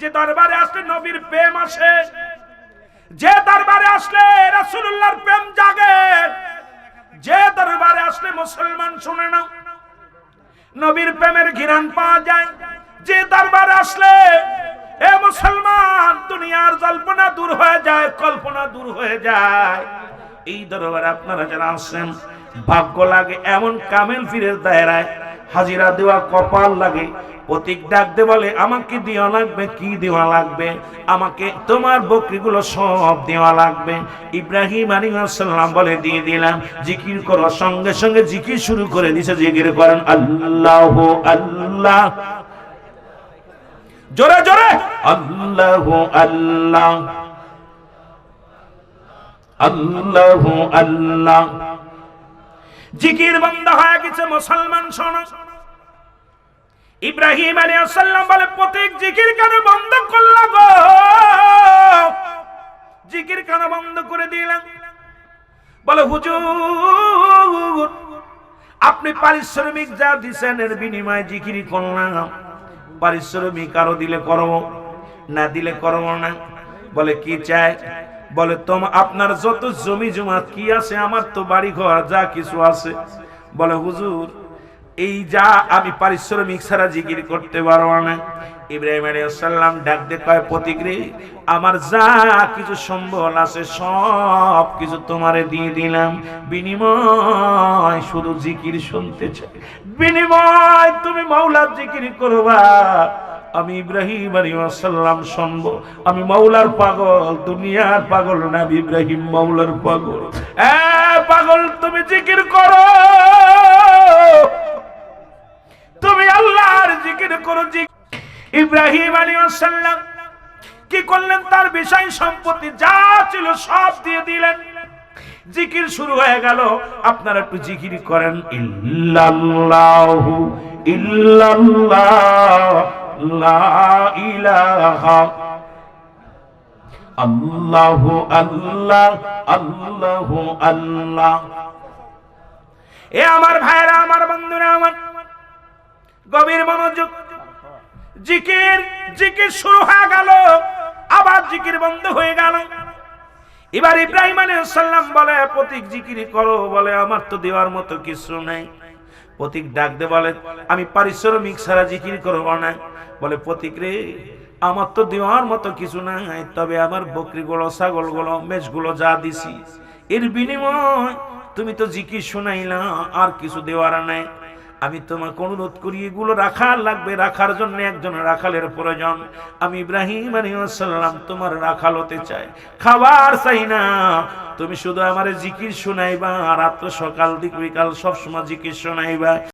যে দরবারে আসলে নবীর প্রেম আসে, যে দরবারে আসলে রাসূলুল্লাহর প্রেম জাগে, যে দরবারে আসলে মুসলমান শুনে না, নবীর প্রেমের ঘিরান পাওয়া যায়। যে দরবারে আসলে, এ মুসলমান, দুনিয়ার জল্পনা দূর হয়ে যায়, কল্পনা দূর হয়ে যায়। এই দরবারে আপনারা যারা আসছেন ভাগ্য লাগে এমন কামেল ফিরের দায়রায় হাজিরা দেওয়া কপাল লাগে প্রতীক ডাকতে বলে, আমাকে দেওয়া লাগবে, কি দেওয়া লাগবে? আমাকে তোমার বকরিগুলো সব দেওয়া লাগবে। ইব্রাহিম আলাইহিসসালাম বলে, দিয়ে দিলাম, জিকির করো। সঙ্গে সঙ্গে জিকির শুরু করে দিছে, জিকির করেন, আল্লাহ আল্লাহ। জোরে জোরে! আল্লাহ আল্লাহ। আল্লাহ আল্লাহ। জিকির বন্ধ হয়ে গেছে, মুসলমান শোনো ইব্রাহিম আলাইহিস সালাম বলে প্রত্যেক জিকির কেন বন্ধ করলা গো। জিকির কেন বন্ধ করে দিলাম বলে, হুজুর, আপনি পারিশ্রমিক যা দিছেন এর বিনিময়ে জিকিরি করলাম। পারিশ্রমিক আরও দিলে করব, না দিলে করব না। বলে, কি চাই? বলে, তোম, আপনার যত জমি জমা কি আছে, আমার তো বাড়ি ঘর যা কিছু আছে। বলে, হুজুর এই যা আমি পারিশ্রমিক ছাড়া জিকির করতে পারব না। ইব্রাহিম আলাইসাল্লাম ডাক দে কয় প্রতিক্রি আমার যা কিছু সম্বল আছে, সব কিছু তোমারে দিয়ে দিলাম। বিনিময় শুধু জিকির শুনতে চাই। বিনিময় তুমি মাওলার জিকির করবা। আমি ইব্রাহিম আলাইসাল্লাম শুনব। আমি মাওলার পাগল, দুনিয়ার পাগল না ইব্রাহিম মাওলার পাগল। এ পাগল, তুমি জিকির করো। ইব্রাহিম আলাইহিসসালাম কি করলেন? তার বিষয় সম্পত্তি যা ছিল সব দিয়ে দিলেন। জিকির শুরু হয়ে গেল। আপনারা একটু জিকির করেন। ইল্লাল্লাহু ইল্লাল্লাহ, লা ইলাহা আল্লাহু আল্লাহ আল্লাহু আল্লাহ। এ আমার ভাইরা, আমার বন্ধুরা, আমার গভীর মনোযোগ জিকির জিকির শুরু হয়ে গেল। আবার জিকির বন্ধ হয়ে গেল। এবার ইব্রাহিম সাল্লাম বলে, প্রতীক জিকির করো, বলে, আমার তো দেওয়ার মতো কিছু নাই। প্রতীক ডাক দে বলে, আমি পারিশ্রমিক ছাড়া জিকির করব না। বলে, প্রতীক রে, আমার তো দেওয়ার মতো কিছু নাই, তবে আমার বকরিগুলো, ছাগলগুলো মেষগুলো যা দিছি, এর বিনিময় তুমি তো জিকির শোনাইলা, আর কিছু দেওয়ার নাই। আমি তোমাকে অনুরোধ করি, এগুলো রাখার লাগবে, রাখার জন্য একজন রাখালের প্রয়োজন। আমি ইব্রাহিম আলিয়াল্লাম তোমার রাখাল হতে চাই। খাবার চাই না। তুমি শুধু আমার জিকির শোনাইবা রাত্র সকাল দিক বিকাল সবসময় জিকির শোনাইবা।